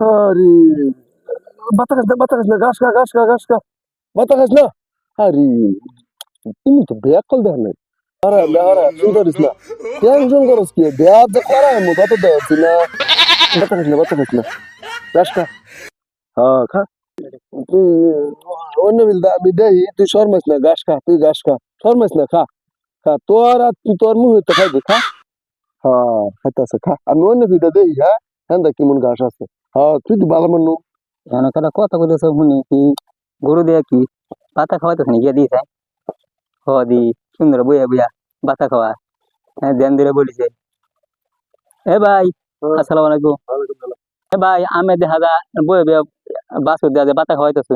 আরে বাতা খাস না বাতা খাস না ঘাস খা ঘাস খা ঘাস খা বাতা খাস না আরে তুমি তো ব্যাগ কল দেখ না আরে আরে সুন্দরিস না টেনশন করস কি ব্যাগ যে করা আমি কত দেখাচ্ছি না বাতা খাস না বাতা খাস না ঘাস খা হ্যাঁ খা তুই অন্য বিল দা আমি দেই তুই শর্মাস না ঘাস খা তুই ঘাস খা শর্মাস না খা খা তোর আর তোর মুহে তো খাইবি খা হ্যাঁ খাইতেছে খা আমি অন্য বিদা দেই হ্যাঁ হ্যাঁ দেখ কেমন ঘাস আছে হ্যাঁ তুই তো ভালো মানুষ। একটা কথা কইতেছ শুনি কি গরু দিয়া কি? পাতা খাওয়াইতেছ নি গিয়া দিয়েছে হ দি সুন্দর বইয়া বইয়া বাতা খাওয়া। হ্যাঁ ধ্যান দিয়ে বলিছে। এ ভাই আসসালামু আলাইকুম। এ ভাই আমি দেখা যা বইয়া বইয়া বাস দেওয়া যায় বাতা খাওয়াইতেছ।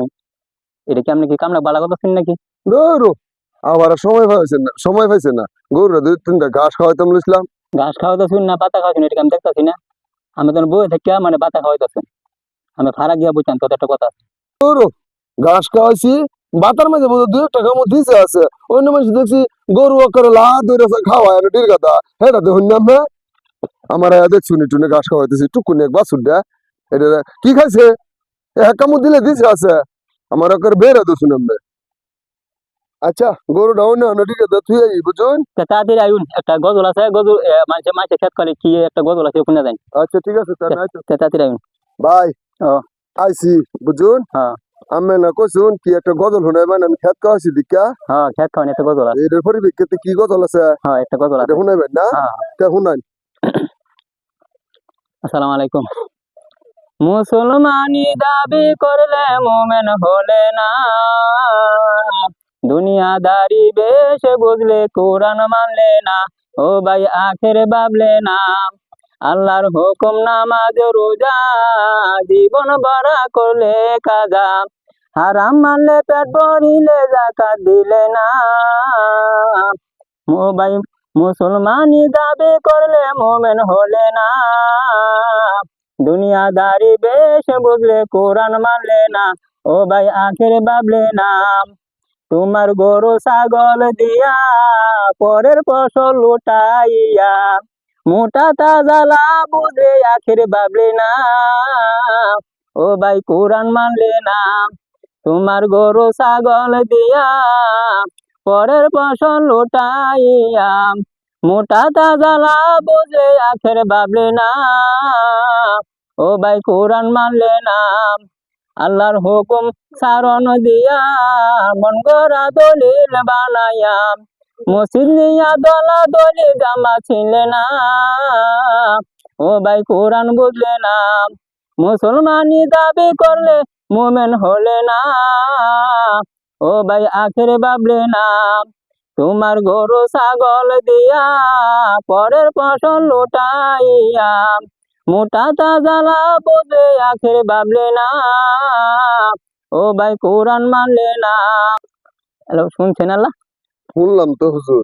এটা কি আপনি কি কামনা বালা করতেছেন নাকি? গরু? আমার সময় পাইছে না সময় পাইছে না। গরু দুই তিনটা ঘাস খাওয়াইতাম লইছিলাম। ঘাস খাওয়াইতেছুন না পাতা খাওয়াইছেন এটা আমি দেখতেছি না? আমি তখন বই থেকে মানে বাতা খাওয়াইতেছেন আমি ফারা গিয়া বুঝছেন তো একটা কথা ঘাস খাওয়াইছি, বাতার মাঝে বোধ দুই একটা কামড় দিছে আছে। অন্য মানুষ দেখছি গরু করে লা ধরে খাওয়ায় আমি ডির কথা। হেটা দেখুন না আমি আমার আয়া দেখছি নি টুনে ঘাস খাওয়াইতেছি টুকুনি এক বাছুর দে এটা কি খাইছে? এক কামড় দিলে দিছে আছে। আমার ওকে বের দেখুন আমি আচ্ছা গরু ডাউন না আছে তুই আই বুঝুন তাড়াতাড়ি আইন একটা গজল আছে গজল মানুষে মানুষে খেত করে কি একটা গজল আছে ওখানে যাই। আচ্ছা ঠিক আছে তাহলে। তাড়াতাড়ি আইন ভাই ও। আইছি বুঝুন হ্যাঁ। আমি না কইছুন কি একটা গজল শুনাই মানে আমি খেত খাওয়াইছি দিকা হ্যাঁ খেত খাওয়ান একটা গজল আছে। এটার পরিপ্রেক্ষিতে কি গজল আছে? হ্যাঁ একটা গজল আছে। শুনাইবেন না? হ্যাঁ। তা শুনাই আসসালামু আলাইকুম। মুসলমানি দাবি করলে মোমেন হলে না। দুনিয়াদারি বেশ বুঝলে কোরআন মানলে না, ও ভাই আখের বাবলে না। আল্লাহর হুকুম নামাজ, রোজা, জীবন বড়া করলে কাজা। হারাম মানলে পেট ভরিলে জাকাত দিলে না। ও ভাই মুসলমানি দাবি করলে মোমেন হলে না। দুনিয়াদারি বেশ বুঝলে কোরআন মানলে না, ও ভাই আখের বাবলে না। তোমার গরু ছাগল দিয়া পরের ফসল লুটাইয়া মোটা তাজা লাভ বুঝে আখের বাবলে না। ও ভাই, কোরআন মানলে না। তোমার গরু ছাগল দিয়া পরের ফসল লুটাইয়া মোটা তাজা লাভ বুঝে আখের বাবলে না। ও ভাই, কোরআন মানলে না। আল্লাহর হুকুম সারণ দিয়া মন গড়া দলিল বানায়া। মসজিদ নিয়া দলা দলি জামা ছিলে না। ও ভাই কোরআন বুঝলে না। মুসলমানি দাবি করলে মোমেন হলে না। ও ভাই আখের বাবলে না। তোমার গরু ছাগল দিয়া পরের ফসল লুটাইয়া মোটা তাজালা বোঝে আখের বাবলে না। ও ভাই কোরআন মানলে না। হ্যালো শুনছেন আল্লাহ? শুনলাম তো হুজুর।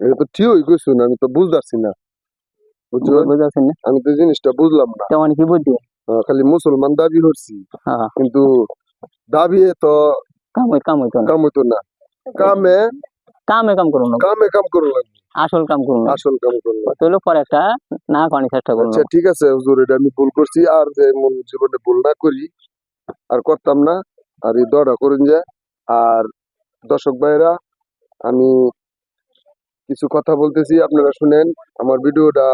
এটা তো ঠিকই কইছুন আমি তো বুঝতে না। বুঝুন না? আমি তো জিনিসটা বুঝলাম না। তেমন কি বুঝছি আহ, খালি মুসলমান দাবি করছি। হ্যাঁ। কিন্তু দাবি তো কাম হইতো না। কাম হইতো না। কামে কামে কাম করুন কামে কাম করুন আসল কাম করুন আসল কাম করুন লাগবে। তো হলো পরে একটা না করার চেষ্টা করুন আচ্ছা ঠিক আছে হুজুর এটা আমি ভুল করছি আর যে মন জীবনে ভুল না করি আর করতাম না আর এই দড়া করুন যে। আর দর্শক ভাইরা আমি কিছু কথা বলতেছি আপনারা শুনেন আমার ভিডিওটা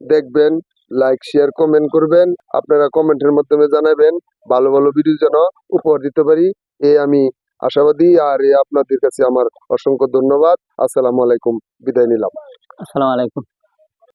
দেখবেন লাইক শেয়ার কমেন্ট করবেন আপনারা কমেন্টের মাধ্যমে জানাবেন ভালো ভালো ভিডিও যেন উপহার দিতে পারি এ আমি আশাবাদী আর আপনাদের কাছে আমার অসংখ্য ধন্যবাদ। আসসালামু আলাইকুম। বিদায় নিলাম। আসসালামু আলাইকুম।